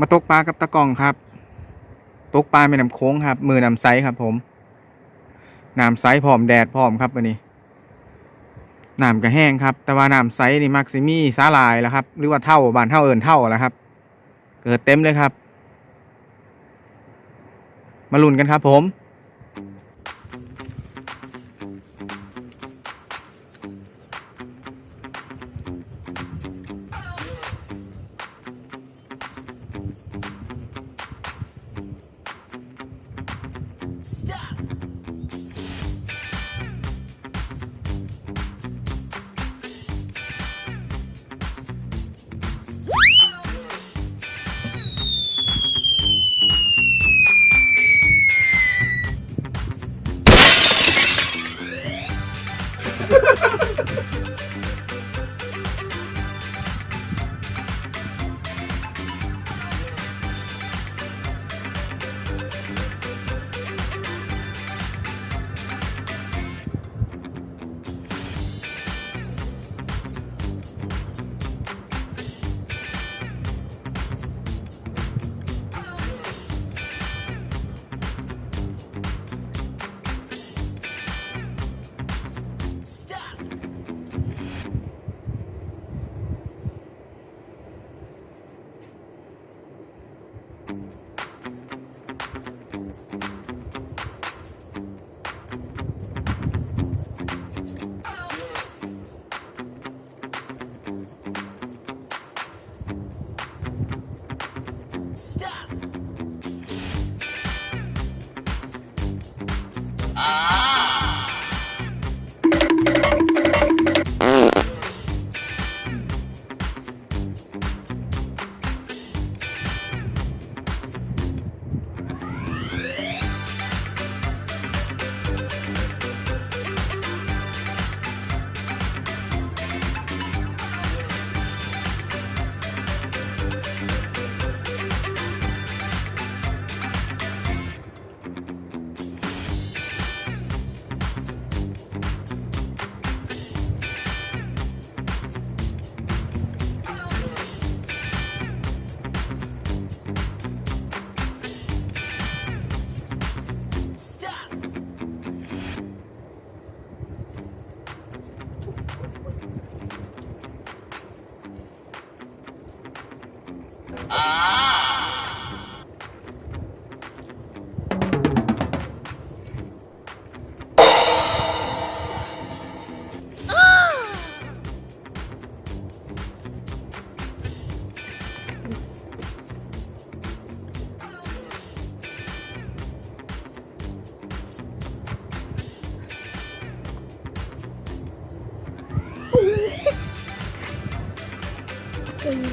มาตกปลากับตะกร้องครับ ตกปลาแม่น้ำโค้งครับ มือน้ำไซครับ ผมน้ำไซพร้อมแดดพร้อมครับวันนี้น้ำกระแห้งครับ แต่ว่าน้ำไซนี่มักซิมี่สาลายแล้วครับ หรือว่าเท่าบานเท่าเอินเท่าแล้วครับ เกิดเต็มเลยครับ มาลุ้นกันครับผม Ah.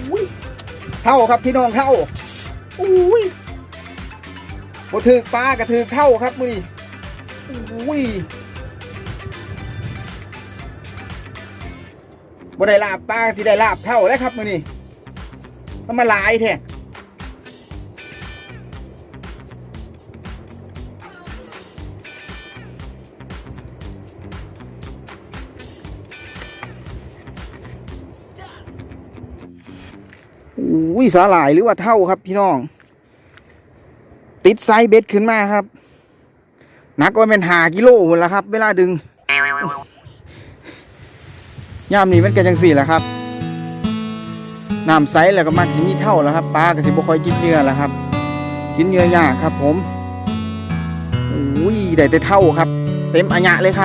Wait. เท่าครับพี่น้องเท่าอุ้ยบ่ถือปลากระถือเท่าครับมือนี่อุ้ยบ่ได้ลาบปลาสิได้ลาบเท่าแล้วครับมือนี้มันมาหลายแท้ อุ้ยสาหลายหรือว่าเท่าครับ พี่น้อง ติดไซส์เบ็ดขึ้นมาครับหนักกว่าเป็นหากิโลหมดแล้วครับ เวลาดึงย่ามนี้มันกันจังสี่แหละครับน้ำใสแล้วก็มักสิมีเท่าแล้วครับปลาก็สิบ่ค่อยกินเนื้อแล้วครับ กินเนื้อยากครับ ผมอุ้ยได้แต่เท่าครับ เต็มอัญะเลยครับ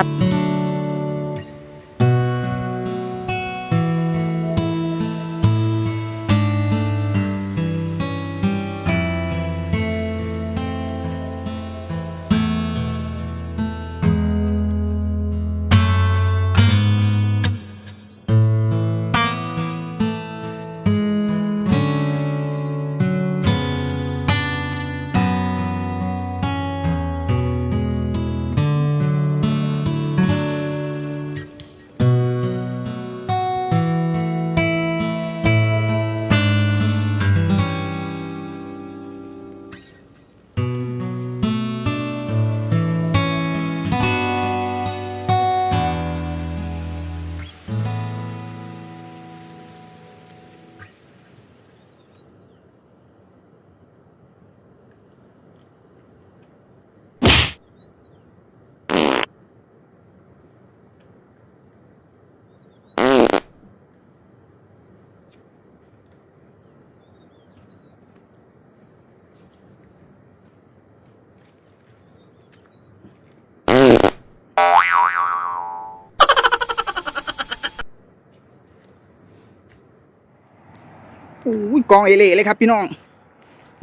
อ้ยกองเอเล่เลยครับ พี่น้อง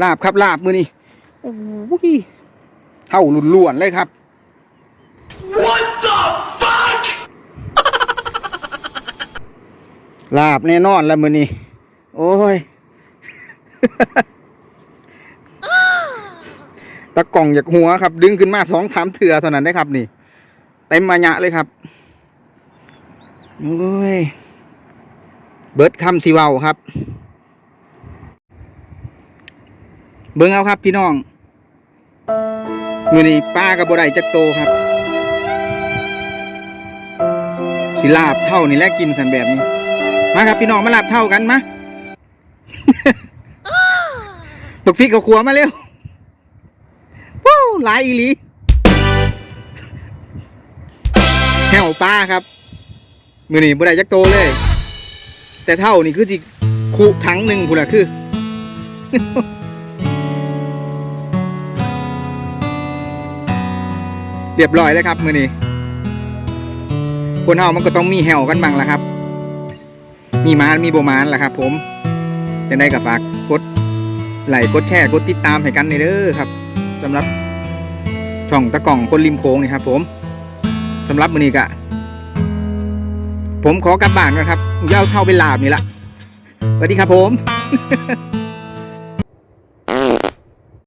ลาบครับลาบมือนี่โอ้โหเท่าลุนล้วนเลยครับ What the fuck? ลาบแน่นอนแล้วมือนี่โอ้ยตะกล่องอยากหัวครับ ดึงขึ้นมาสองสามเถื่อเท่านั้นได้ครับนี่เต็มมาญะเลยครับโอ้ยเบิร์ดคำสีเวาครับ เบิ่งเอาครับพี่น้องมือนี้ป้ากับบไดจักโตครับ สิลาบเท่านี่แหละกินสันแบบนี้ มาครับพี่น้องมาลาบเท่ากันมาบักพริกกับขัวมาเร็วว้าวหลายอีหลีแหวปลาครับ มือนี่บุได้จักโตเลย แต่เท่านี่คือจิคุถังหนึ่งคุณละคือ เรียบร้อยแล้วครับมือนี้คนเฮามันก็ต้องมีแหวกันบ้างละครับ มีมานมีโบมานละครับ ผมจะได้กับฝากกดไลค์กดแชร์กดติดตามให้กันในเด้อครับสำหรับช่องตะกล่องคนริมโค้งนี่ครับ ผมสำหรับมือนี้กะผมขอกลับบ้านก่อนครับย่าเอาเท่าไปลาบนี่ละสวัสดีครับผม